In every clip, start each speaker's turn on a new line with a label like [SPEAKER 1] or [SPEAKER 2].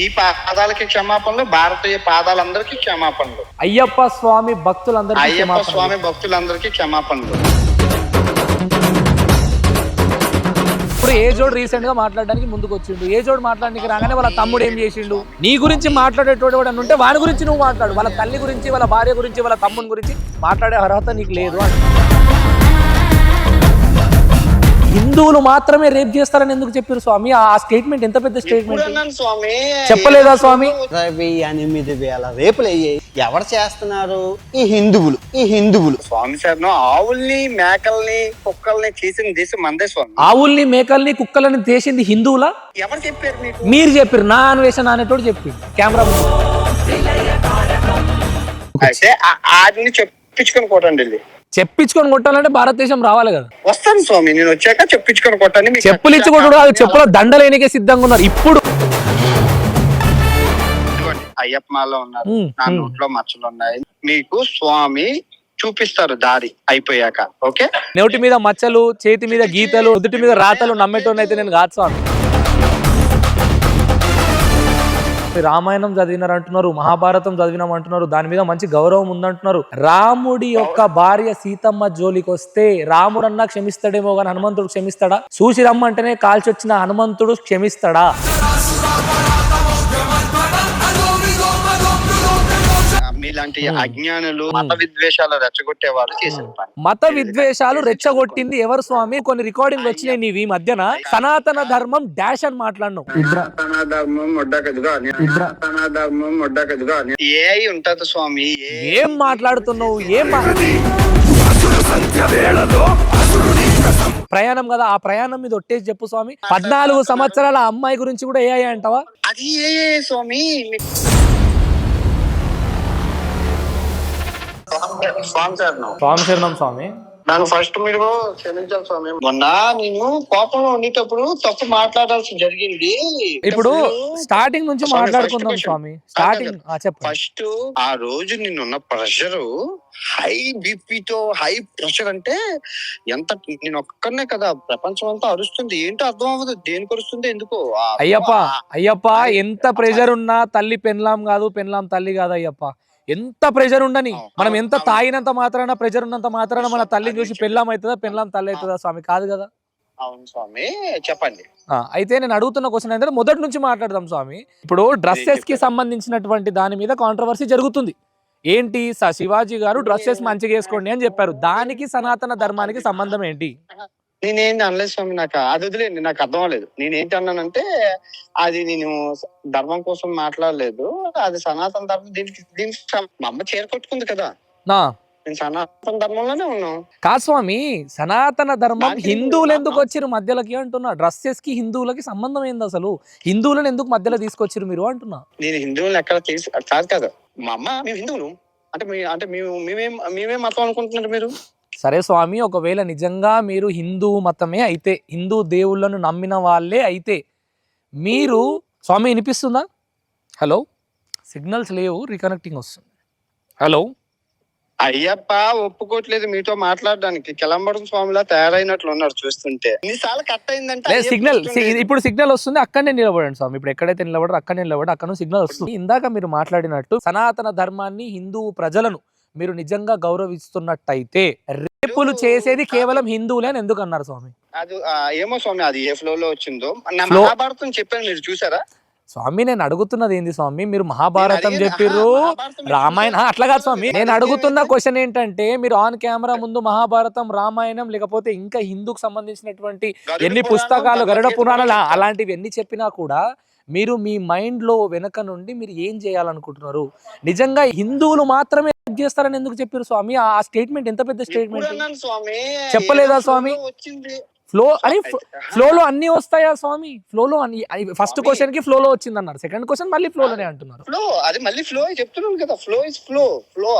[SPEAKER 1] మీ పాదాలకి క్షమాపణలు భారతీయ పాదాలందరికీ క్షమాపణలు.
[SPEAKER 2] అయ్యప్ప స్వామి భక్తులందరికీ
[SPEAKER 1] అయ్యప్ప. స్వామి భక్తులందరికీ క్షమాపణలు.
[SPEAKER 2] ఇప్పుడు ఏ జోడు రీసెంట్గా మాట్లాడడానికి ముందుకు వచ్చిండు ఏ జోడు మాట్లాడడానికి రాగానే వాళ్ళ తమ్ముడు ఏం చేసిండు? నీ గురించి మాట్లాడేటోడు కూడా ఉంటే వాని గురించి నువ్వు మాట్లాడు. వాళ్ళ తల్లి గురించి వాళ్ళ భార్య గురించి వాళ్ళ తమ్ముని గురించి మాట్లాడే అర్హత నీకు లేదు అని హిందువులు మాత్రమే రేప్ చేస్తారని ఎందుకు చెప్పారు స్వామి? ఆ స్టేట్మెంట్ ఎంత పెద్ద స్టేట్మెంట్ చెప్పలేదా స్వామి?
[SPEAKER 3] ఎనిమిది వేల రేపులు అయ్యాయి. ఎవరు చేస్తున్నారు? ఈ హిందువులు ఈ హిందువులు.
[SPEAKER 1] స్వామి సార్ ఆవుల్ని మేకల్ని కుక్కల్ని చేసిన దేశం మందే స్వామి.
[SPEAKER 2] ఆవుల్ని మేకల్ని కుక్కలని చేసింది హిందువులా?
[SPEAKER 1] ఎవరు చెప్పారు
[SPEAKER 2] మీరు చెప్పారు నా అన్వేషణ అనేటోడు చెప్పి కెమెరా ముందు.
[SPEAKER 1] అయితే ఆ- ఆడిని చెప్పించుకొని కొట్టండి
[SPEAKER 2] చెప్పించుకొని కొట్టాలంటే భారతదేశం రావాలి కదా.
[SPEAKER 1] వస్తాను స్వామి నేను వచ్చాక చెప్పించుకొని కొట్టండి మీకు
[SPEAKER 2] చెప్పులు ఇచ్చి కొట్టుడు చెప్పుల దండలేనికే సిద్ధంగా ఉన్నారు. ఇప్పుడు
[SPEAKER 1] ఇదిగోండి, అయ్యప్ప మాలో ఉన్నారు. నా. నోట్లో మచ్చలు ఉన్నాయి. మీకు స్వామి చూపిస్తారు దారి అయిపోయాక ఓకే?
[SPEAKER 2] నోటి మీద మచ్చలు చేతి మీద గీతలు నుదుటి మీద రాతలు నమ్మేటోనైతే నేను కాదు స్వామి. రామాయణం చదివినారు అంటున్నారు మహాభారతం చదివినాం అంటున్నారు దాని మీద మంచి గౌరవం ఉందంటున్నారు. రాముడి యొక్క భార్య సీతమ్మ జోలికి వస్తే రాముడన్నా క్షమిస్తాడేమో కానీ హనుమంతుడు క్షమిస్తాడా? చూసి రమ్మంటేనే కాల్చొచ్చిన హనుమంతుడు క్షమిస్తాడా?
[SPEAKER 1] మీలాంటి అజ్ఞానులు మత విద్వేషాలు రెచ్చగొట్టే వాళ్ళు చేసిన పని.
[SPEAKER 2] మత విద్వేషాలు రెచ్చగొట్టింది ఎవరు స్వామి? కొన్ని రికార్డింగ్ వచ్చినాయి నీవి మధ్యన. సనాతన ధర్మం డాష్ అని మాట్లాడినావు.
[SPEAKER 1] ఏ అయి ఉంటది స్వామి? ఏ
[SPEAKER 2] మాట్లాడుతున్నావు? ఏం ప్రయాణం కదా ఆ ప్రయాణం మీద ఒట్టేసి చెప్పు స్వామి. పద్నాలుగు సంవత్సరాల అమ్మాయి గురించి కూడా ఏ అంటావా?
[SPEAKER 1] అది ఏ స్వామి? స్వామి నువ్వు.
[SPEAKER 2] స్వామి శరణం స్వామి.
[SPEAKER 1] నన్ను ఫస్ట్ మీరు క్షమించాలి స్వామి. మొన్న నేను కోపంలో ఉండేటప్పుడు తప్పు మాట్లాడాల్సి జరిగింది.
[SPEAKER 2] ఇప్పుడు స్టార్టింగ్ నుంచి మాట్లాడుకుందాం స్వామి. స్టార్టింగ్
[SPEAKER 1] ఫస్ట్ ఆ రోజు నిన్నున్న ప్రెషర్ హై బీపీతో హై ప్రెషర్ అంటే ఎంత నేను ఒక్కనే కదా ప్రపంచం అంతా అరుస్తుంది. ఏంటో అర్థం అవ్వదు. దేనికి అరుస్తుంది ఎందుకో.
[SPEAKER 2] అయ్యప్ప అయ్యప్ప ఎంత ప్రెషర్ ఉన్నా తల్లి పెన్లాం కాదు పెన్లాం తల్లి కాదు అయ్యప్ప. ఎంత ప్రెషర్ ఉండని మనం ఎంత తాగినంత మాత్రాన ప్రెషర్ ఉన్నంత మాత్రాన మన తల్లిని చూసి పెళ్ళాం అవుతుందా? పెళ్ళాం తల్లి అవుతుందా స్వామి? కాదు కదా.
[SPEAKER 1] అవును స్వామి చెప్పండి.
[SPEAKER 2] అయితే నేను అడుగుతున్న క్వశ్చన్ ఏంటంటే మొదటి నుంచి మాట్లాడదాం స్వామి. ఇప్పుడు డ్రెస్సెస్కి సంబంధించినటువంటి దాని మీద కాంట్రవర్సీ జరుగుతుంది. ఏంటి? శివాజీ గారు డ్రెస్సెస్ మంచిగా వేసుకోండి అని చెప్పారు. దానికి సనాతన ధర్మానికి సంబంధం ఏంటి?
[SPEAKER 1] నేనేంటి అనలేదు స్వామి నాకు అది వదిలేండి నాకు అర్థం అవ్వలేదు. నేనేంటి అన్నానంటే అది నేను ధర్మం కోసం మాట్లాడలేదు అది సనాతన ధర్మం దీనికి దీనికి సం- మా అమ్మ చీర కొట్టుకుంది కదా.
[SPEAKER 2] నా.
[SPEAKER 1] నేను సనాతన ధర్మంలోనే ఉన్నాం
[SPEAKER 2] కాదు స్వామి సనాతన ధర్మం
[SPEAKER 1] దానికి
[SPEAKER 2] హిందువులు ఎందుకు వచ్చిరు మధ్యలోకి అంటున్నా? డ్రెస్సెస్కి హిందువులకి సంబంధం ఏంది అసలు? హిందువులను ఎందుకు మధ్యలో తీసుకొచ్చిరు మీరు అంటున్నా?
[SPEAKER 1] నేను హిందువులను ఎక్కడ తీసి కాదు కాదు. మా అమ్మ మేము హిందువులు. అంటే మీ అంటే మేము మేమేం మేమేం మతం అనుకుంటున్నారు మీరు?
[SPEAKER 2] సరే స్వామి ఒకవేళ నిజంగా మీరు హిందూ మతమే అయితే హిందూ దేవుళ్ళను నమ్మిన వాళ్ళే అయితే మీరు స్వామి వినిపిస్తుందా? హలో సిగ్నల్స్ లేవు రీకనెక్టింగ్ వస్తుంది. హలో.
[SPEAKER 1] అయ్యప్ప ఒప్పుకోవట్లేదు మీతో మాట్లాడడానికి. కిలంబరం స్వామిలా తయారైనట్లు ఉన్నారు చూస్తుంటే. ఎన్నిసార్లు కట్ అయిందంటే
[SPEAKER 2] సిగ్నల్. ఇప్పుడు సిగ్నల్ వస్తుంది అక్కడనే నిలబడండి స్వామి. ఇప్పుడు ఎక్కడైతే నిలబడరు అక్కడనే నిలబడి అక్కడ సిగ్నల్ వస్తుంది. ఇందాక మీరు మాట్లాడినట్టు సనాతన ధర్మాన్ని హిందూ ప్రజలను మీరు నిజంగా గౌరవిస్తున్నట్టయితే రేపులు చేసేది కేవలం హిందువులే అని ఎందుకు అన్నారు స్వామి?
[SPEAKER 1] అది ఆ, ఏమో స్వామి అది ఏ ఫ్లో లో వచ్చిందో? నా
[SPEAKER 2] Flow-
[SPEAKER 1] మహాభారతం చెప్పాను మీరు చూసారా?
[SPEAKER 2] స్వామి నేను అడుగుతున్నది ఏంది స్వామి? మీరు మహాభారతం
[SPEAKER 1] అడిగేది-
[SPEAKER 2] చెప్పిర్రు.
[SPEAKER 1] ఆహా, మహాభారతం మీరు
[SPEAKER 2] రామాయణ
[SPEAKER 1] చూసారా?
[SPEAKER 2] అట్లా కాదు స్వామి. నేను
[SPEAKER 1] నేను
[SPEAKER 2] అడుగుతున్న క్వశ్చన్ ఏంటంటే మీరు ఆన్ కెమెరా ముందు మహాభారతం రామాయణం లేకపోతే ఇంకా హిందూకు సంబంధించినటువంటి
[SPEAKER 1] గరుడ
[SPEAKER 2] ఎన్ని
[SPEAKER 1] పురాణం,
[SPEAKER 2] పుస్తకాలు గరుడ పురాణాలు. అలాంటివి ఎన్ని చెప్పినా కూడా మీరు మీ మైండ్లో వెనక నుండి మీరు ఏం చేయాలనుకుంటున్నారు? నిజంగా హిందువులు మాత్రమే చేస్తారని ఎందుకు చెప్పారు స్వామి? ఆ స్టేట్మెంట్ ఎంత పెద్ద స్టేట్మెంట్ చెప్పలేదా స్వామి? ఫ్లో అని ఫ్లో లో అన్ని వస్తాయా స్వామి? ఫ్లో లో అన్ని ఫస్ట్. క్వశ్చన్కి ఫ్లో లో వచ్చింది అన్నారు సెకండ్ క్వశ్చన్ మళ్ళీ ఫ్లో లోనే అంటున్నారు.
[SPEAKER 1] ఫ్లో అది మళ్ళీ ఫ్లో చెప్తున్నాను కదా. ఫ్లో ఇస్ ఫ్లో ఫ్లో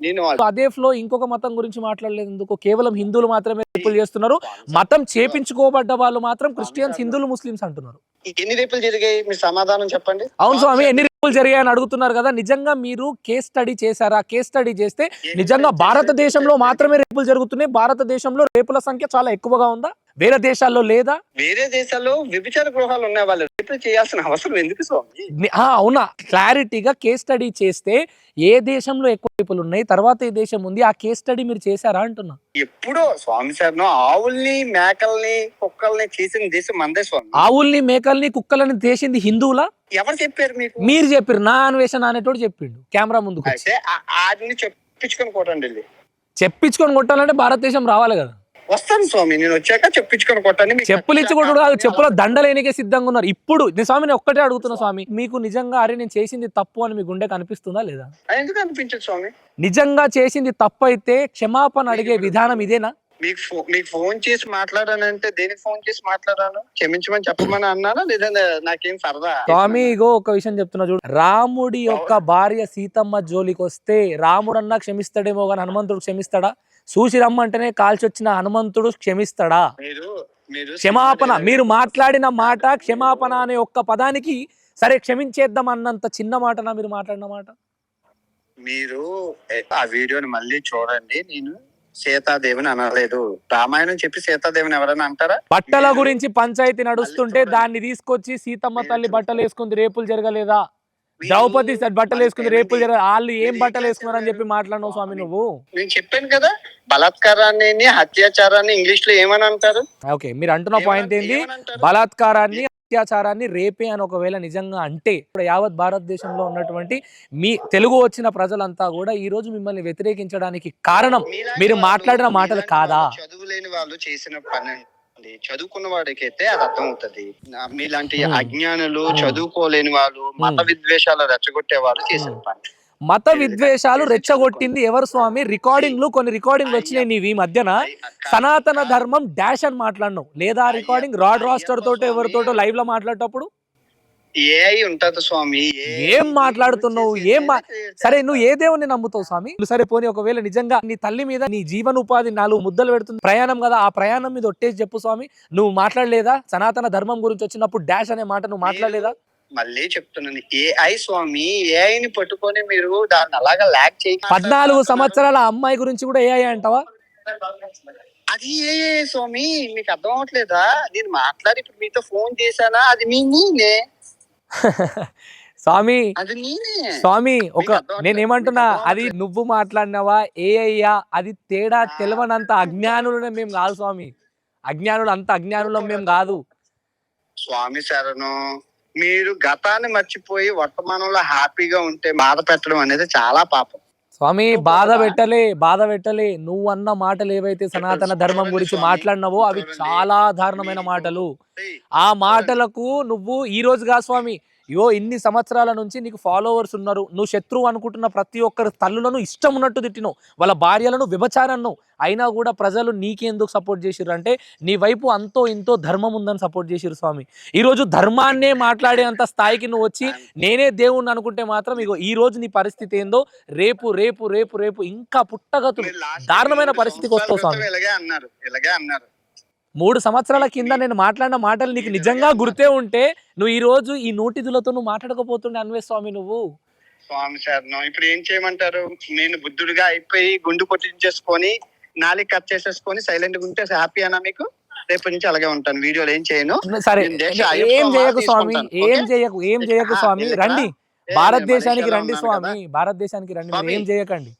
[SPEAKER 1] నేను
[SPEAKER 2] అదే ఫ్లో ఇంకొక మతం గురించి మాట్లాడలేదు ఎందుకు? కేవలం హిందువులు మాత్రమే రేపులు చేస్తున్నారు. మతం చేపించుకోబడ్డ వాళ్ళు మాత్రం క్రిస్టియన్స్ హిందువులు ముస్లిమ్స్ అంటున్నారు.
[SPEAKER 1] ఎన్ని రేపులు జరిగాయి? మీరు సమాధానం చెప్పండి.
[SPEAKER 2] అవును స్వామి ఎన్ని రేపులు జరిగాయని అడుగుతున్నారు కదా. నిజంగా మీరు కేస్ స్టడీ చేశారా? కేస్ స్టడీ చేస్తే నిజంగా భారతదేశంలో మాత్రమే రేపులు జరుగుతున్నాయి. భారతదేశంలో రేపుల సంఖ్య చాలా ఎక్కువగా ఉందా? వేరే దేశాల్లో లేదా?
[SPEAKER 1] వేరే దేశాల్లో వ్యభిచార గృహాలు ఉన్నాయి వాళ్ళు రేపు చేయాల్సిన అవసరం ఎందుకు స్వామి?
[SPEAKER 2] అవునా. క్లారిటీగా కేస్ స్టడీ చేస్తే ఏ దేశంలో ఎక్కువ రేపులు ఉన్నాయి తర్వాత ఏ దేశం ఉంది ఆ కేస్ స్టడీ మీరు చేశారా అంటున్నా.
[SPEAKER 1] ఎప్పుడో స్వామి సార్ ఆవుల్ని మేకల్ని కుక్కల్ని చేసిన దేశం మందే స్వామి.
[SPEAKER 2] ఆవుల్ని మేకల్ని కుక్కలని చేసింది హిందువులా?
[SPEAKER 1] ఎవరు చెప్పారు మీకు?
[SPEAKER 2] మీరు చెప్పారు నా అన్వేషణ అనేటోడు చెప్పిండు కెమెరా ముందుకు
[SPEAKER 1] ఆడిని చెప్పించుకొని కొట్టండి
[SPEAKER 2] చెప్పించుకొని కొట్టాలంటే భారతదేశం రావాలి కదా.
[SPEAKER 1] వస్తాను స్వామి నేను వచ్చాక చెప్పించుకొని కొట్టండి మీకు
[SPEAKER 2] చెప్పులు ఇచ్చి కొట్టుడు కాదు చెప్పుల దండలేనికే సిద్ధంగా ఉన్నారు. ఇప్పుడు నేను స్వామి నేను ఒక్కటే అడుగుతున్నా స్వామి మీకు నిజంగా అరే నేను చేసింది తప్పు అని మీ గుండె కనిపిస్తుందా లేదా?
[SPEAKER 1] ఎందుకు అనిపించదు స్వామి?
[SPEAKER 2] నిజంగా చేసింది తప్పు అయితే క్షమాపణ అడిగే విధానం ఇదేనా?
[SPEAKER 1] మీకు మీకు ఫోన్ చేసి మాట్లాడానంటే దేనికి ఫోన్ చేసి మాట్లాడాను? క్షమించమని చెప్పమని అన్నానా? లేదా నాకేం సరదా?
[SPEAKER 2] స్వామి ఇగో ఒక విషయం చెప్తున్నా చూడు. రాముడి యొక్క భార్య సీతమ్మ జోలికి వస్తే రాముడన్నా క్షమిస్తాడేమో కానీ హనుమంతుడు క్షమిస్తాడా? చూసి రమ్మంటేనే కాల్చొచ్చిన హనుమంతుడు క్షమిస్తాడా? క్షమాపణ. మీరు మాట్లాడిన మాట క్షమాపణ అనే ఒక్క పదానికి సరే క్షమించేద్దాం అన్నంత చిన్న మాటనా మీరు మాట్లాడిన మాట?
[SPEAKER 1] మీరు ఆ వీడియోని మళ్ళీ చూడండి. నేను సీతాదేవిని అనలేదు. రామాయణం చెప్పి సీతాదేవిని ఎవరైనా అంటారా?
[SPEAKER 2] బట్టల గురించి పంచాయతీ నడుస్తుంటే. దాన్ని తీసుకొచ్చి సీతమ్మ తల్లి. బట్టలు వేసుకుంది రేపులు జరగలేదా? ద్రౌపది బట్టలు రేపులు జరగ వాళ్ళు ఏం బట్టలు
[SPEAKER 1] ఏం
[SPEAKER 2] వేసుకున్నారని చెప్పి మాట్లాడినావు స్వామి నువ్వు?
[SPEAKER 1] నేను చెప్పాను కదా బలాత్కారాన్ని అత్యాచారాన్ని ఇంగ్లీష్లో ఏమని అంటారు?
[SPEAKER 2] ఓకే మీరు అంటున్న పాయింట్
[SPEAKER 1] అంటారు?
[SPEAKER 2] బలాత్కారాన్ని అత్యాచారాన్ని రేపే అని ఒకవేళ నిజంగా అంటే ఇప్పుడు యావత్ భారతదేశంలో ఉన్నటువంటి మీ తెలుగు వచ్చిన ప్రజలంతా కూడా ఈ రోజు మిమ్మల్ని వ్యతిరేకించడానికి కారణం మీరు మాట్లాడిన మాటలు కాదా?
[SPEAKER 1] వాళ్ళు చదువు లేని వాళ్ళు చేసిన పని అండి చదువుకున్న వాడికైతే అది అర్థం అవుతుంది నా- మీలాంటి. అజ్ఞానులు. చదువుకోలేని వాళ్ళు మత. విద్వేషాలు రెచ్చగొట్టే వాళ్ళు చేసిన. పని.
[SPEAKER 2] మత విద్వేషాలు రెచ్చగొట్టింది ఎవరు స్వామి? రికార్డింగ్లు కొన్ని రికార్డింగ్లు వచ్చినాయి నీవి ఈ మధ్యన. సనాతన ధర్మం డాష్ అని మాట్లాడినావు. లేదా రికార్డింగ్ రాడ్ రాస్టర్ తోటో ఎవరితోటో లైవ్లో మాట్లాడేటప్పుడు?
[SPEAKER 1] ఏఐ ఉంటది స్వామి
[SPEAKER 2] ఏం మాట్లాడుతున్నావు? ఏం సరే నువ్వు ఏ దేవుని నమ్ముతావు స్వామి? నువ్వు సరే పోనీ ఒకవేళ నిజంగా నీ తల్లి మీద నీ జీవన ఉపాధి నాలుగు ముద్దలు పెడుతుంది ప్రయాణం కదా ఆ ప్రయాణం మీద ఒట్టేసి చెప్పు స్వామి. నువ్వు మాట్లాడలేదా? సనాతన ధర్మం గురించి వచ్చినప్పుడు డాష్ అనే మాట నువ్వు మాట్లాడలేదా?
[SPEAKER 1] మళ్ళీ చెప్తున్నాను ఏఐ స్వామి ఏఐని పట్టుకొని మీరు దాన్ని అలాగా ల్యాక్ చేయ
[SPEAKER 2] పద్నాలుగు సంవత్సరాల అమ్మాయి గురించి కూడా ఏ అంటావా?
[SPEAKER 1] అది ఏ స్వామి మీకు అర్థం అవట్లేదా నేను మాట్లాడి ఇప్పుడు మీతో ఫోన్ చేశానా? అది మీ నేనే.
[SPEAKER 2] స్వామి స్వామి ఒక
[SPEAKER 1] మీకు అర్థం
[SPEAKER 2] నేను ఏమంటున్నా
[SPEAKER 1] మీకు అర్థం
[SPEAKER 2] అది నువ్వు మాట్లాడినావా ఏ అయ్యా అది తేడా తెలవనంత అజ్ఞానులనే మేము కాదు స్వామి. అజ్ఞానులు అంత అజ్ఞానులం మేము కాదు.
[SPEAKER 1] స్వామి శరణు మీరు గతాన్ని మర్చిపోయి వర్తమానంలో హ్యాపీగా ఉంటే బాధ పెట్టడం అనేది చాలా పాపం.
[SPEAKER 2] స్వామి బాధ పెట్టలే బాధ పెట్టలే. నువ్వు అన్న మాటలు ఏవైతే సనాతన ధర్మం గురించి మాట్లాడినావో అవి. చాలా దారుణమైన మాటలు. ఆ మాటలకు నువ్వు ఈ రోజుగా స్వామి యో ఇన్ని సంవత్సరాల నుంచి నీకు ఫాలోవర్స్ ఉన్నారు. నువ్వు శత్రువు అనుకుంటున్న ప్రతి ఒక్కరి తల్లులను ఇష్టం ఉన్నట్టు తిట్టినావు. వాళ్ళ భార్యలను విభచారన్ను అయినా కూడా ప్రజలు నీకెందుకు సపోర్ట్ చేసిర్రు అంటే నీ వైపు అంతో ఇంతో ధర్మం ఉందని సపోర్ట్ చేసిర్రు స్వామి. ఈ రోజు ధర్మాన్నే మాట్లాడేంత స్థాయికి నువ్వు వచ్చి నేనే దేవుణ్ణి అనుకుంటే మాత్రం ఇగో ఈ రోజు నీ పరిస్థితి ఏందో రేపు రేపు రేపు రేపు ఇంకా పుట్టగతులు. దారుణమైన పరిస్థితికి వస్తావు స్వామి.
[SPEAKER 1] ఇలాగే అన్నారు. ఇలాగే అన్నారు.
[SPEAKER 2] మూడు సంవత్సరాల కింద నేను మాట్లాడిన మాటలు నీకు నిజంగా గుర్తే ఉంటే నువ్వు ఈ రోజు ఈ నోటిదులతో నువ్వు మాట్లాడకపోతుండే అన్వే స్వామి నువ్వు.
[SPEAKER 1] స్వామి శరణం ఇప్పుడు ఏం చేయమంటారు? నేను బుద్ధుడిగా అయిపోయి గుండు కొట్టించేసుకొని నాలుగు కట్ చేసేసుకొని సైలెంట్గా ఉంటే హ్యాపీ అనా మీకు? రేపటి నుంచి అలాగే ఉంటాను. వీడియోలు ఏం చేయను.
[SPEAKER 2] సరే ఏం చేయకు స్వామి ఏం? చేయకు ఏం చేయకు స్వామి. రండి. భారతదేశానికి రండి స్వామి. భారతదేశానికి రండి. మీరు. ఏం చేయకండి.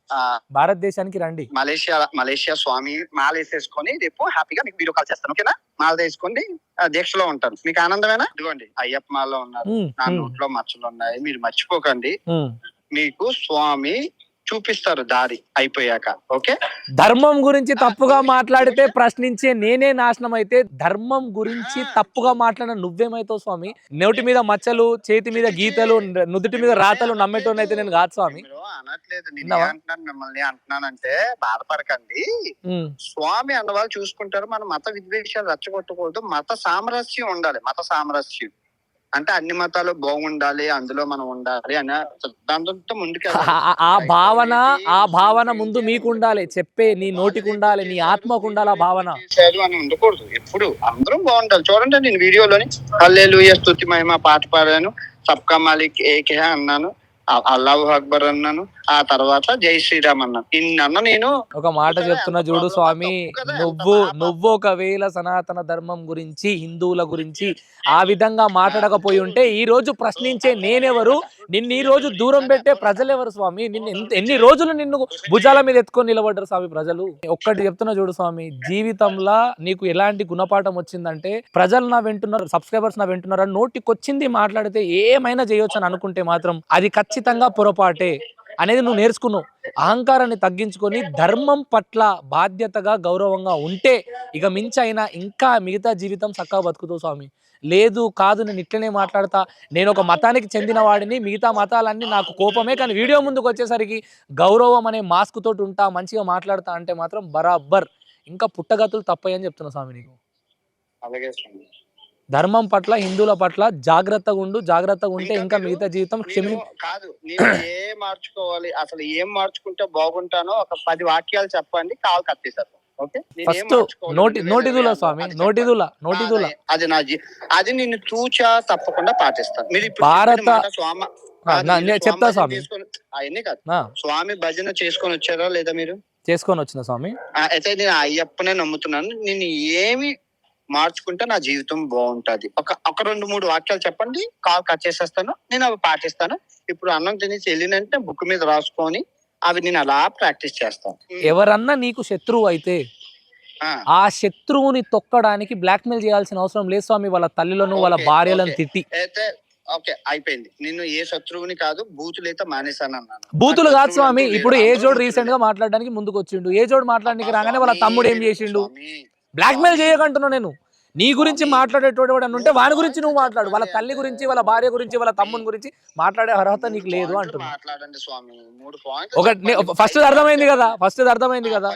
[SPEAKER 2] భారతదేశానికి రండి.
[SPEAKER 1] మలేషియా మలేషియా స్వామి మాల వేసేసుకొని రేపు హ్యాపీగా మీకు వీడియో కాల్ చేస్తాను ఓకేనా? మాల ఆ, దీక్షలో ఉంటాను. మీకు ఆనందమేనా? ఇదిగోండి అయ్యప్ప మాలలో ఉన్నారు. నా నోట్లో మచ్చలు ఉన్నాయి మీరు మర్చిపోకండి. మీకు స్వామి చూపిస్తారు దారి అయిపోయాక ఓకే?
[SPEAKER 2] ధర్మం గురించి తప్పుగా మాట్లాడితే ప్రశ్నించే నేనే నాశనం అయితే ధర్మం గురించి తప్పుగా మాట్లాడిన నువ్వేమైతావు స్వామి? నోటి మీద మచ్చలు చేతి మీద గీతలు నుదుటి మీద రాతలు నమ్మేటోనైతే నేను కాదు స్వామి.
[SPEAKER 1] అనట్లేదు? అంటున్నాను మిమ్మల్ని అంటున్నానంటే బాధపడకండి. స్వామి అన్న వాళ్ళు చూసుకుంటారు మన మత విద్వేషాలు రచ్చగొట్టకూడదు. మత సామరస్యం ఉండాలి మత సామరస్యం. అంటే అన్ని మతాలు బాగుండాలి అందులో మనం ఉండాలి అనే సిద్ధాంతంతో ముందుకు
[SPEAKER 2] ఆ- భావన ఆ భావన ముందు మీకు ఉండాలి చెప్పే నీ నోటికి ఉండాలి నీ ఆత్మకు ఉండాలి ఆ భావన.
[SPEAKER 1] చేశారు అని ఉండకూడదు. ఎప్పుడు అందరం బాగుండాలి. చూడండి నేను వీడియోలోని హల్లెలూయ స్తుతి మహిమ పాట పాడాను. సబ్కా మాలిక్ ఏకే అన్నాను. అల్లాహు అక్బర్ అన్నాను. ఆ తర్వాత జై శ్రీరామ్ అన్నాను. ఇన్ని అన్న నేను
[SPEAKER 2] ఒక మాట చెప్తున్నా చూడు స్వామి నువ్వు. నువ్వు ఒకవేళ సనాతన ధర్మం గురించి హిందువుల గురించి ఆ విధంగా మాట్లాడకపోయి ఉంటే ఈ రోజు ప్రశ్నించే నేనెవరు? నిన్ను ఈ రోజు దూరం పెట్టే ప్రజలెవరు స్వామి? నిన్ను ఎన్ని రోజులు నిన్ను భుజాల మీద ఎత్తుకొని నిలబడ్డారు స్వామి ప్రజలు? ఒక్కటి చెప్తున్నా చూడు స్వామి జీవితంలో నీకు ఎలాంటి గుణపాఠం వచ్చిందంటే ప్రజలు నా వింటున్నారు సబ్స్క్రైబర్స్ నా వింటున్నారు నోటికొచ్చింది మాట్లాడితే ఏమైనా చేయొచ్చు అని అనుకుంటే మాత్రం అది ఖచ్చితంగా పొరపాటే. అనేది నువ్వు నేర్చుకున్నావు. అహంకారాన్ని తగ్గించుకొని ధర్మం పట్ల బాధ్యతగా గౌరవంగా ఉంటే ఇక మించి అయినా ఇంకా మిగతా జీవితం చక్కగా బతుకుతావు స్వామి. లేదు కాదు నేను ఇట్లనే మాట్లాడతా. నేను ఒక మతానికి చెందిన వాడిని మిగతా మతాలన్నీ నాకు కోపమే కానీ వీడియో ముందుకు వచ్చేసరికి గౌరవం అనే మాస్క్ తోటి ఉంటా మంచిగా మాట్లాడతా అంటే మాత్రం బరాబర్. ఇంకా పుట్టగతులు తప్పయ్యని చెప్తున్నా స్వామి నీకు.
[SPEAKER 1] అలాగే
[SPEAKER 2] ధర్మం పట్ల హిందువుల పట్ల జాగ్రత్తగా ఉండు జాగ్రత్తగా ఉంటే ఇంకా మిగతా జీవితం క్షమి
[SPEAKER 1] కాదు నేను ఏ మార్చుకోవాలి అసలు ఏం మార్చుకుంటే బాగుంటానో ఒక పది వాక్యాలు చెప్పండి కాల్ కట్టేశారు ఓకే? నేను ఏం
[SPEAKER 2] ఫస్ట్? నోటి నోటిదుల స్వామి. నోటిదుల నోటిదుల
[SPEAKER 1] అది- నా జీ- అది నేను తూచా తప్పకుండా పాటిస్తాను. మీరు
[SPEAKER 2] భారత- చెప్తా స్వామి.
[SPEAKER 1] అవన్నీ కాదు. స్వామి భజన చేసుకొని వచ్చారా లేదా మీరు?
[SPEAKER 2] చేసుకొని వచ్చిన స్వామి.
[SPEAKER 1] అయితే నేను అయ్యప్పనే నమ్ముతున్నాను. నేను ఏమి మార్చుకుంటే నా జీవితం బాగుంటది. ఒక ఒక రెండు మూడు వాక్యాలు చెప్పండి. కాల్ కట్ చేసేస్తాను. నేను అవి పాటిస్తాను. ఇప్పుడు అన్నం తినేసి వెళ్ళినంటే బుక్ మీద రాసుకొని అవి నేను అలా ప్రాక్టీస్ చేస్తాను.
[SPEAKER 2] ఎవరన్నా నీకు శత్రువు అయితే
[SPEAKER 1] ఆ,
[SPEAKER 2] శత్రువుని తొక్కడానికి బ్లాక్మెయిల్ చేయాల్సిన అవసరం లేదు స్వామి. వాళ్ళ తల్లిలను వాళ్ళ భార్యలను. తిట్టి.
[SPEAKER 1] అయితే ఓకే అయిపోయింది. నిన్ను ఏ శత్రువుని కాదు బూతులు అయితే మానేశాను అన్నాను.
[SPEAKER 2] బూతులు కాదు స్వామి. ఇప్పుడు ఏ జోడు. రీసెంట్గా మాట్లాడడానికి ముందుకు వచ్చిండు ఏ జోడు మాట్లాడడానికి రాగానే వాళ్ళ తమ్ముడు ఏం చేసిండు? బ్లాక్మెయిల్ చేయకంటున్నా నేను. నీ గురించి
[SPEAKER 1] స్వామి,
[SPEAKER 2] మాట్లాడేటోడు ఎవడన్నా ఉంటే వాని గురించి నువ్వు మాట్లాడు. వాళ్ళ తల్లి గురించి వాళ్ళ భార్య గురించి వాళ్ళ తమ్ముని గురించి మాట్లాడే అర్హత నీకు లేదు అంటున్నా. ఫస్ట్ అర్థమైంది కదా ఫస్ట్ అర్థమైంది కదా.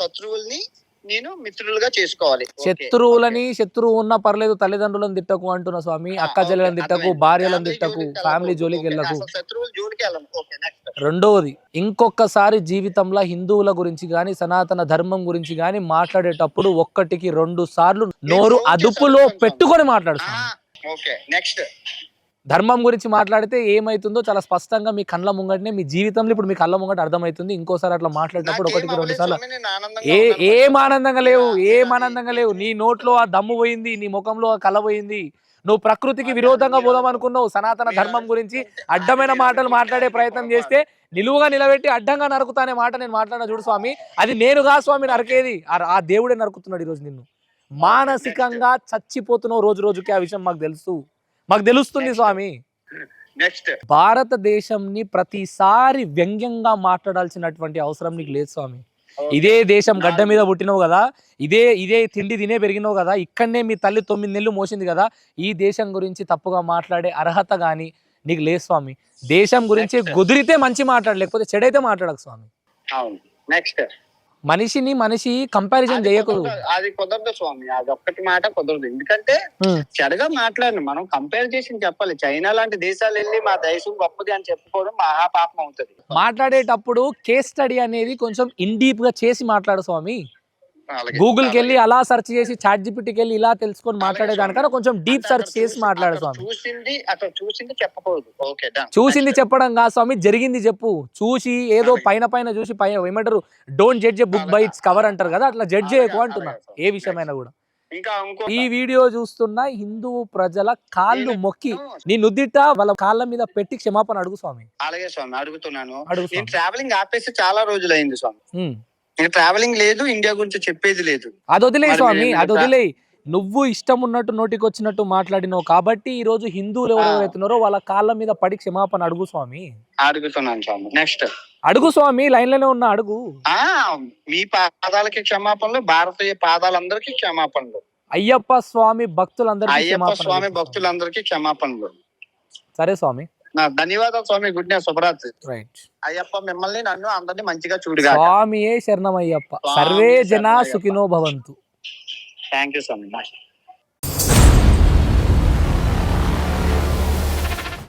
[SPEAKER 1] శత్రువుల్ని నేను మిత్రులుగా చేసుకోవాలి.
[SPEAKER 2] శత్రువులని శత్రువు ఉన్నా పర్లేదు తల్లిదండ్రులను తిట్టకు అంటున్నా స్వామి అక్క చెల్లెలను తిట్టకు. భార్యలను తిట్టకు ఫ్యామిలీ. జోలికి వెళ్ళకు
[SPEAKER 1] శత్రువుల జోలికి వెళ్ళను ఓకే నెక్స్ట్
[SPEAKER 2] రెండవది ఇంకొకసారి జీవితంలో హిందువుల గురించి గాని సనాతన ధర్మం గురించి గాని మాట్లాడేటప్పుడు ఒక్కటికి రెండు సార్లు నోరు అదుపులో. పెట్టుకొని మాట్లాడు.
[SPEAKER 1] ఓకే నెక్స్ట్
[SPEAKER 2] ధర్మం గురించి మాట్లాడితే ఏమైతుందో చాలా స్పష్టంగా మీ కళ్ళ ముంగటనే మీ జీవితంలో ఇప్పుడు మీ కళ్ళ ముంగట అర్థమవుతుంది. ఇంకోసారి అట్లా మాట్లాడేటప్పుడు ఒకటికి రెండు సార్లు ఏ ఏం ఆనందంగా లేవు ఏం ఆనందంగా లేవు. నీ నోట్లో ఆ దమ్ము పోయింది నీ ముఖంలో ఆ కళ పోయింది. నువ్వు ప్రకృతికి విరోధంగా పోదాం అనుకున్నావు సనాతన ధర్మం గురించి అడ్డమైన మాటలు మాట్లాడే ప్రయత్నం చేస్తే నిలువుగా నిలబెట్టి అడ్డంగా నరుకుతా అనే మాట నేను మాట్లాడిన చూడు స్వామి. అది నేనుగా స్వామి నరికేది. ఆ- ఆ దేవుడే నరుకుతున్నాడు ఈరోజు నిన్ను. మానసికంగా చచ్చిపోతున్నావు రోజు రోజుకి ఆ విషయం మాకు తెలుసు. మాకు తెలుస్తుంది స్వామి.
[SPEAKER 1] నెక్స్ట్
[SPEAKER 2] భారతదేశంని ప్రతిసారి వ్యంగ్యంగా మాట్లాడాల్సినటువంటి అవసరం నీకు లేదు స్వామి. ఇదే దేశం గడ్డ మీద పుట్టినావు కదా ఇదే ఇదే తిండి తినే పెరిగినావు కదా ఇక్కడనే మీ తల్లి తొమ్మిది నెలలు మోసింది కదా ఈ దేశం గురించి తప్పుగా మాట్లాడే అర్హత గాని నీకు లేదు స్వామి. దేశం గురించి. కుదిరితే మంచి మాట్లాడు లేకపోతే చెడైతే మాట్లాడకు స్వామి.
[SPEAKER 1] నెక్స్ట్
[SPEAKER 2] మనిషిని మనిషి కంపారిజన్ చేయకూడదు.
[SPEAKER 1] అది కుదరదు స్వామి అది ఒక్కటి మాట కుదరదు. ఎందుకంటే. చెడగా మాట్లాడిన మనం కంపేర్ చేసి చెప్పాలి. చైనా లాంటి దేశాలు వెళ్ళి మా దేశం గొప్పది అని చెప్పుకోవడం మహాపాపం అవుతుంది.
[SPEAKER 2] మాట్లాడేటప్పుడు కేస్ స్టడీ అనేది కొంచెం ఇన్ డీప్గా చేసి మాట్లాడు స్వామి.
[SPEAKER 1] అలాగే.
[SPEAKER 2] గూగుల్కి వెళ్ళి అలా సెర్చ్ చేసి చాట్ జీపీటీకి వెళ్ళి ఇలా తెలుసుకొని మాట్లాడే దానికన్నా కొంచెం డీప్ సెర్చ్ చేసి మాట్లాడు స్వామి.
[SPEAKER 1] చూసింది అక్కడ చూసింది చెప్పకూడదు. ఓకే.
[SPEAKER 2] చూసింది. చెప్పడం కాదు స్వామి జరిగింది చెప్పు. చూసి ఏదో. పైన పైన చూసి పైన ఏమంటారు? Don't judge book by its cover అంటారు కదా అట్లా జడ్జ్ చేయకు అంటున్నా. ఏ విషయమైనా కూడా.
[SPEAKER 1] ఇంకా
[SPEAKER 2] ఈ వీడియో చూస్తున్న హిందూ ప్రజల కాళ్ళు మొక్కి నీ నుద్దిట వాళ్ళ కాళ్ళ మీద పెట్టి క్షమాపణ అడుగు స్వామి.
[SPEAKER 1] అలాగే స్వామి అడుగుతున్నాను. ట్రావెలింగ్ ఆపేసి చాలా రోజులు అయింది స్వామి. నేను ట్రావెలింగ్ లేదు ఇండియా గురించి చెప్పేది లేదు.
[SPEAKER 2] అది వదిలే స్వామి అది వదిలే నువ్వు ఇష్టం ఉన్నట్టు నోటికి వచ్చినట్టు మాట్లాడినావు కాబట్టి ఈ రోజు హిందువులు ఎవరు
[SPEAKER 1] ఆ.
[SPEAKER 2] ఎవరైతున్నారో వాళ్ళ కాళ్ళ మీద పడి క్షమాపణ అడుగు స్వామి.
[SPEAKER 1] అడుగుతున్నాను స్వామి నెక్స్ట్
[SPEAKER 2] అడుగు స్వామి లైన్లోనే ఉన్న అడుగు.
[SPEAKER 1] ఆ మీ పాదాలకి క్షమాపణలు భారతీయ పాదాలందరికీ క్షమాపణలు.
[SPEAKER 2] అయ్యప్ప స్వామి భక్తులందరికీ
[SPEAKER 1] అయ్యప్ప స్వామి. భక్తులందరికీ క్షమాపణలు.
[SPEAKER 2] సరే స్వామి.
[SPEAKER 1] నా ధన్యవాదాలు స్వామి గుడ్ డే శుభరాత్రి. అయ్యప్ప మిమ్మల్ని నన్ను అందరినీ మంచిగా చూడుగా
[SPEAKER 2] స్వామియే శరణమయ్యప్ప.
[SPEAKER 1] స్వామి
[SPEAKER 2] సర్వే జనా. సుఖినో భవంతు.
[SPEAKER 1] Thank you Swamy.